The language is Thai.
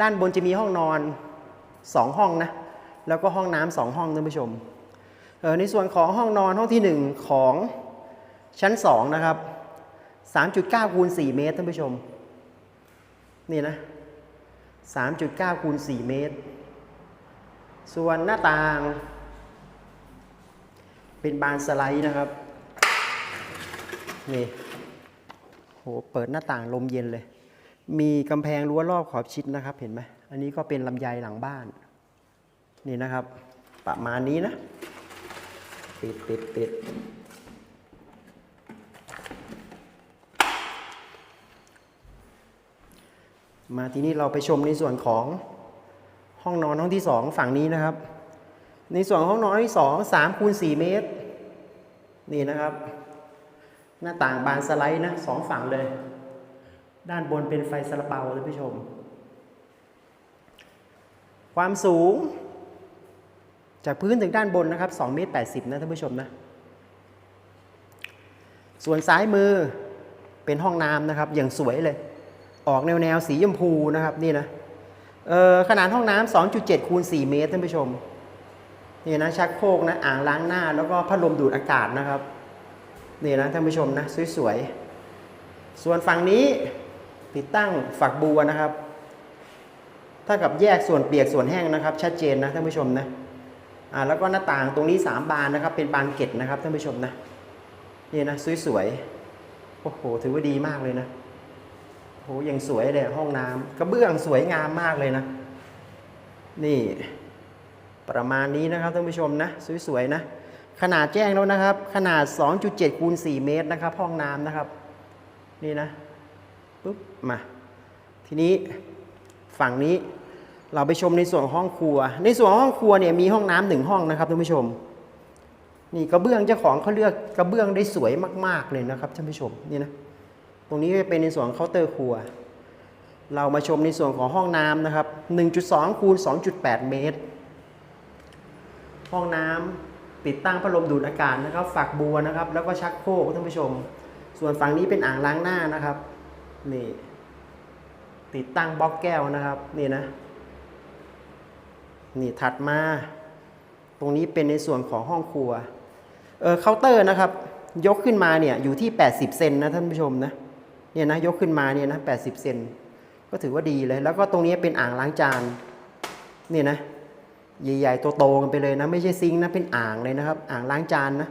ด้านบนจะมีห้องนอนสองห้องนะ แล้วก็ห้องน้ำสองห้องท่านผู้ชม ในส่วนของห้องนอนห้องที่หนึ่งของชั้นสองนะครับ 3.9คูณ4เมตรท่านผู้ชม นี่นะ 3.9คูณ4เมตร ส่วนหน้าต่าง เป็นบานสไลด์นะครับ นี่โหเปิดหน้าต่างลมเย็นเลย มีกำแพงรั้วรอบขอบชิดนะครับ เห็นไหมอันนี้ก็เป็นลำไยหลังบ้าน นี่นะครับ ประมาณนี้นะปิดปิดปิดมาทีนี้เราไปชมในส่วนของห้องนอนห้องที่สองฝั่งนี้นะครับ ในส่วนห้องนอนที่สองสามคูณสี่เมตร นี่นะครับ หน้าต่างบานสไลด์นะสองฝั่งเลย ด้านบนเป็นไฟสลาเปาท่านผู้ชม ความสูง จากพื้นถึงด้านบนนะครับ2เมตร80 นะท่านผู้ชมนะ ส่วนซ้ายมือเป็นห้องน้ำนะครับ อย่างสวยเลย ออกแนวแนวสีชมพูนะครับนี่นะขนาดห้องน้ำ2.7คูณ4เมตรท่านผู้ชมนี่นะชักโครกนะอ่างล้างหน้า แล้วก็พัดลมดูดอากาศนะครับนี่นะท่านผู้ชมนะสวยๆ ส่วนฝั่งนี้ ติดตั้งฝักบัวนะครับ ถ้ากับแยกส่วนเปียกส่วนแห้งนะครับ ชัดเจนนะท่านผู้ชมนะอ่าแล้วก็หน้าต่างตรงนี้ 3 บานนะครับ เป็นบานเกล็ดนะครับท่านผู้ชมนะนี่นะสวยๆโอ้โหถือว่าดีมากเลยนะโอ้โหยังสวยเลยห้องน้ำกระเบื้องสวยงามมากเลยนะ นี่ประมาณนี้นะครับท่านผู้ชมนะสวยๆนะขนาดแจ้งแล้วนะครับ ขนาด 2.7คูณ4เมตรนะครับ ห้องน้ำนะครับ นี่นะ ปุ๊บมา ทีนี้ฝั่งนี้เราไปชมในส่วนของห้องครัว ในส่วนของห้องครัวเนี่ยมีห้องน้ำหนึ่งห้องนะครับท่านผู้ชม นี่กระเบื้องเจ้าของเขาเลือกกระเบื้องได้สวยมาก ๆเลยนะครับท่านผู้ชมนี่นะตรงนี้จะเป็นในส่วนของเคาน์เตอร์ครัว เรามาชมในส่วนของห้องน้ำนะครับ 1.2คูณ2.8 เมตร ห้องน้ำติดตั้งพัดลมดูดอากาศนะครับ ฝักบัวนะครับ แล้วก็ชักโครกท่านผู้ชม ส่วนฝั่งนี้เป็นอ่างล้างหน้านะครับ นี่ ติดตั้งบล็อกแก้วนะครับ นี่นะ นี่ถัดมา ตรงนี้เป็นในส่วนของห้องครัว เออเคาน์เตอร์นะครับ ยกขึ้นมาเนี่ยอยู่ที่ 80 เซนนะท่านผู้ชมนะ เนี่ยนะยกขึ้นมาเนี่ยนะ80 เซน ก็ถือว่าดีเลย แล้วก็ตรงนี้เป็นอ่างล้างจาน นี่นะ ใหญ่ๆ โตๆกันไปเลยนะ ไม่ใช่ซิงค์นะ เป็นอ่างเลยนะครับ อ่างล้างจานนะ